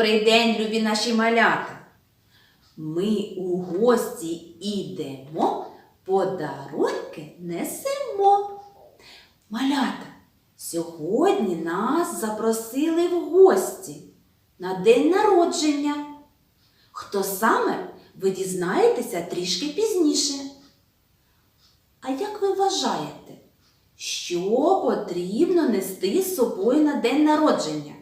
Добрий день, любі наші малята. Ми у гості ідемо, подарунки несемо. Малята, сьогодні нас запросили в гості на день народження. Хто саме, ви дізнаєтеся трішки пізніше. А як ви вважаєте, що потрібно нести з собою на день народження?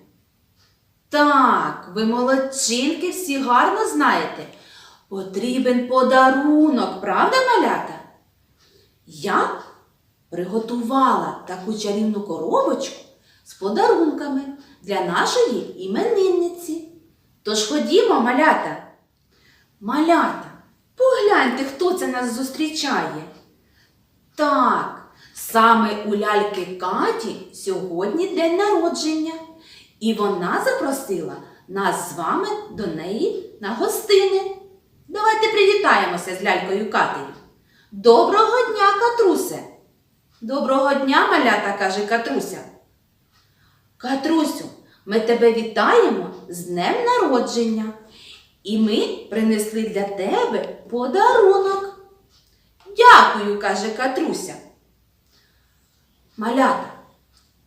Так, ви молодчинки всі гарно знаєте. Потрібен подарунок, правда, малята? Я приготувала таку чарівну коробочку з подарунками для нашої іменинниці. Тож ходімо, малята. Малята, погляньте, хто це нас зустрічає. Так, саме у ляльки Каті сьогодні день народження. І вона запросила нас з вами до неї на гостини. Давайте привітаємося з лялькою Катею. Доброго дня, Катрусе! Доброго дня, малята, каже Катруся. Катрусю, ми тебе вітаємо з днем народження. І ми принесли для тебе подарунок. Дякую, каже Катруся. Малята,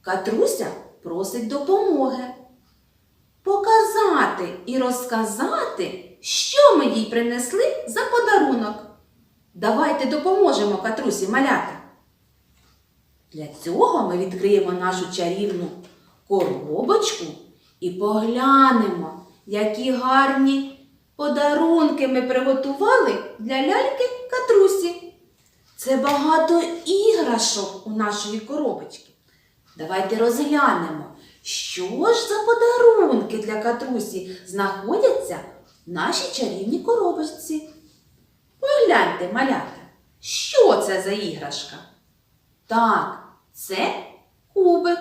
Катруся просить допомоги. Показати і розказати, що ми їй принесли за подарунок. Давайте допоможемо Катрусі малята. Для цього ми відкриємо нашу чарівну коробочку і поглянемо, які гарні подарунки ми приготували для ляльки Катрусі. Це багато іграшок у нашої коробочки. Давайте розглянемо, що ж за подарунки для Катрусі знаходяться в нашій чарівній коробочці. Погляньте, малята, що це за іграшка? Так, це кубик.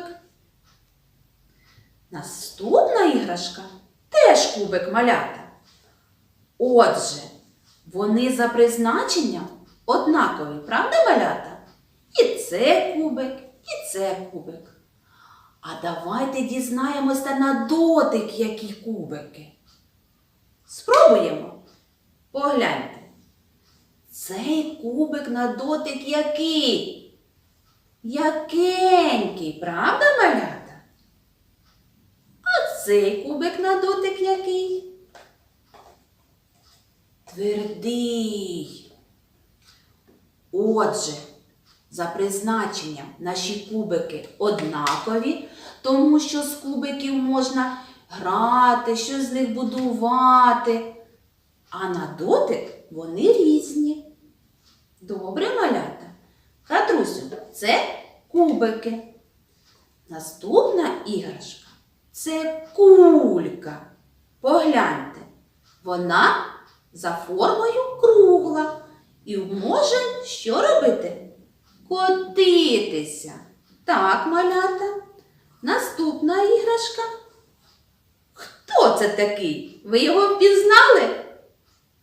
Наступна іграшка теж кубик малята. Отже, вони за призначенням однакові, правда, малята? І це кубик, і це кубик. А давайте дізнаємося на дотик, які кубики. Спробуємо. Погляньте. Цей кубик на дотик який? Якенький, правда, малята? А цей кубик на дотик який? Твердий. Отже, за призначенням наші кубики однакові, тому що з кубиків можна грати, щось з них будувати. А на дотик вони різні. Добре, малята? Катрусю, це кубики. Наступна іграшка це кулька. Погляньте, вона за формою кругла і може що робити? Котитися. Так, малята. Наступна іграшка. Хто це такий? Ви його впізнали?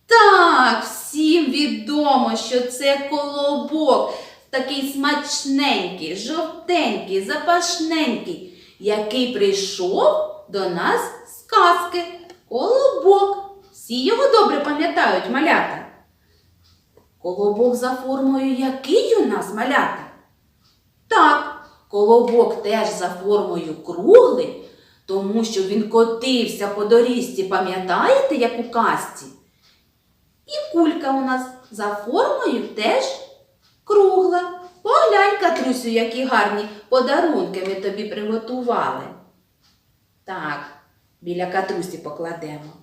Так, всім відомо, що це колобок, такий смачненький, жовтенький, запашненький, який прийшов до нас з казки. Колобок. Всі його добре пам'ятають, малята. Колобок за формою який у нас малята? Так, колобок теж за формою круглий, тому що він котився по доріжці, пам'ятаєте, як у казці? І кулька у нас за формою теж кругла. Поглянь, Катрусю, які гарні подарунки ми тобі приготували. Так, біля Катрусі покладемо.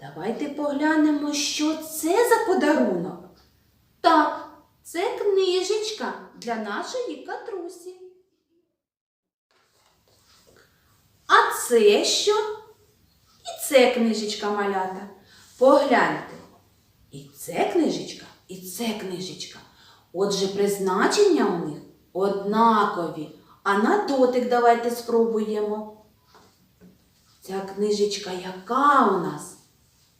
Давайте поглянемо, що це за подарунок. Так, це книжечка для нашої Катрусі. А це що? І це книжечка малята. Погляньте. І це книжечка, і це книжечка. Отже, призначення у них однакові. А на дотик давайте спробуємо. Ця книжечка яка у нас?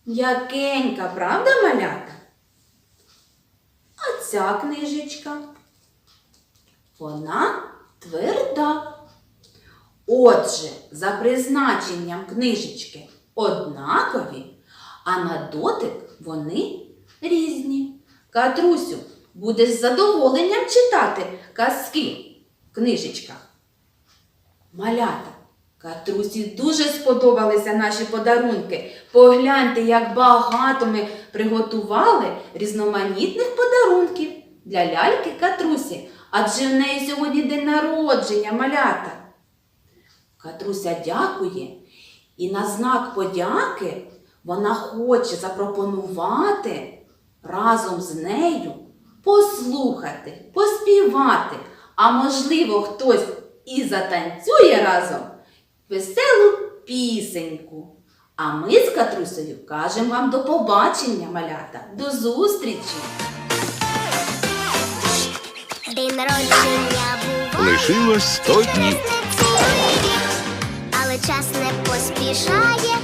Якенька, правда, малята? А ця книжечка? Вона тверда. Отже, за призначенням книжечки однакові, а на дотик вони різні. Катрусю, будеш з задоволенням читати казки в книжечках. Малята, Катрусі дуже сподобалися наші подарунки. Погляньте, як багато ми приготували різноманітних подарунків для ляльки Катрусі, адже в неї сьогодні день народження, малята. Катруся дякує, і на знак подяки вона хоче запропонувати разом з нею послухати, поспівати, а можливо, хтось і затанцює разом веселу пісеньку. А ми з Катрусею кажемо вам до побачення, малята, до зустрічі! День народження буває Лишилось 100 днів. але час не поспішає,